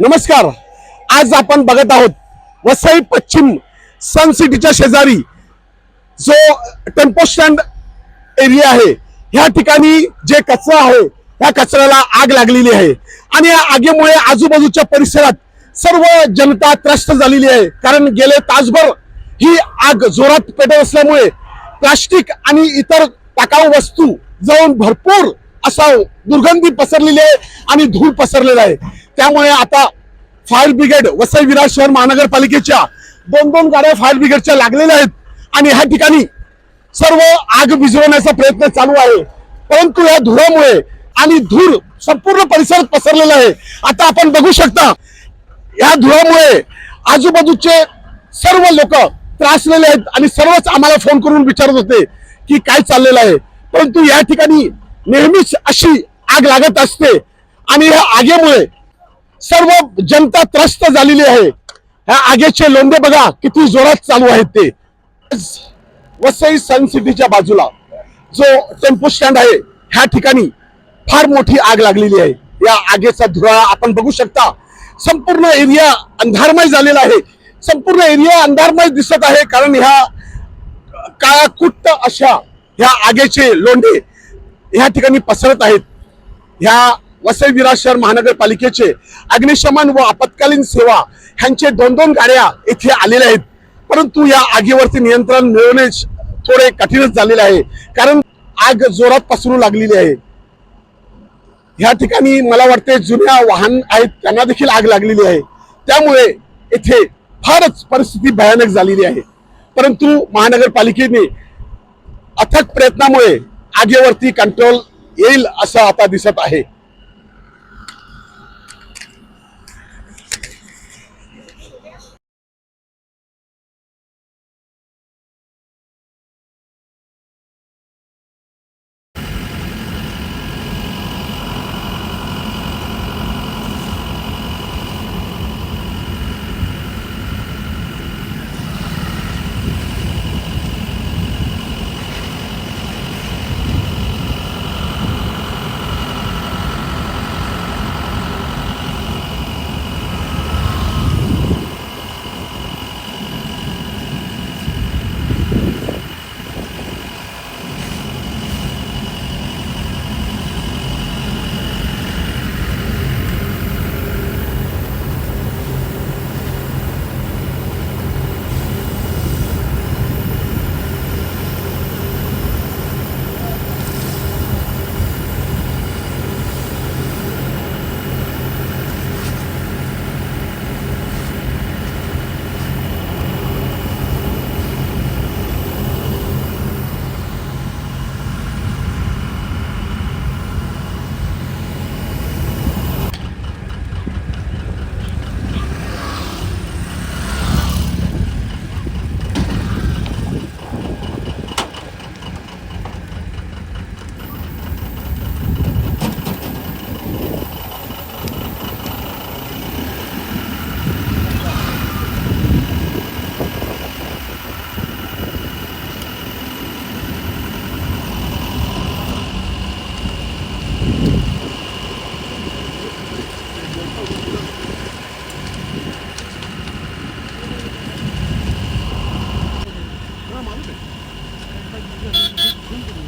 नमस्कार. आज आपण बघत आहोत वसई पश्चिम सन सिटीच्या शेजारी जो टेम्पो स्टँड एरिया आहे ह्या ठिकाणी जे कचरा आहे त्या कचऱ्याला आग लागलेली आहे. आणि या आगीमुळे आजूबाजूच्या परिसरात सर्व जनता त्रस्त झालेली आहे. कारण गेले तासभर ही आग जोरात पेटत असल्यामुळे प्लास्टिक आणि इतर टाकाऊ वस्तू जाऊन भरपूर असा दुर्गंधी पसरलेली आहे आणि धूळ पसरलेला आहे. त्यामुळे आता फायर ब्रिगेड वसई विरार शहर महानगरपालिकेच्या दोन दोन गाड्या फायर ब्रिगेडच्या लागलेल्या आहेत. आणि ह्या ठिकाणी सर्व आग विझवण्याचा प्रयत्न चालू आहे. परंतु या धुरामुळे आणि धूर संपूर्ण परिसरात पसरलेला आहे. आता आपण बघू शकता या धुरामुळे आजूबाजूचे सर्व लोक त्रासलेले आहेत आणि सर्वच आम्हाला फोन करून विचारत होते की काय चाललेलं आहे. परंतु या ठिकाणी नेहमीच अशी आग लागत असते. आणि या आगेमुळे सर्व जनता त्रस्त झालेली आहे. ह्या आगेचे लोंढे बघा किती जोरात चालू आहेत ते. वसई सन सिटीच्या बाजूला जो टेम्पो स्टँड आहे ह्या ठिकाणी फार मोठी आग लागलेली आहे. या आगेचा धुरा आपण बघू शकता. संपूर्ण एरिया अंधारमय झालेला आहे. संपूर्ण एरिया अंधारमय दिसत आहे कारण ह्या काळाकुट्ट अशा ह्या आगेचे लोंढे ह्या ठिकाणी पसरत आहेत. ह्या वसई विरार शहर महानगरपालिकेचे अग्निशमन व आपत्कालीन सेवा ह्यांचे दोन दोन गाड्या येथे आलेल्या आहेत. परंतु या आगीवरती नियंत्रण मिळवणे थोडे कठीणच झालेले आहे. कारण आग जोरात पसरू लागलेली आहे. ह्या ठिकाणी मला वाटते जुन्या वाहन आहेत त्यांना देखील आग लागलेली आहे. त्यामुळे येथे फारच परिस्थिती भयानक झालेली आहे. परंतु महानगरपालिकेने अथक प्रयत्नामुळे आगीवरती कंट्रोल येईल असं आता दिसत आहे. Thank you.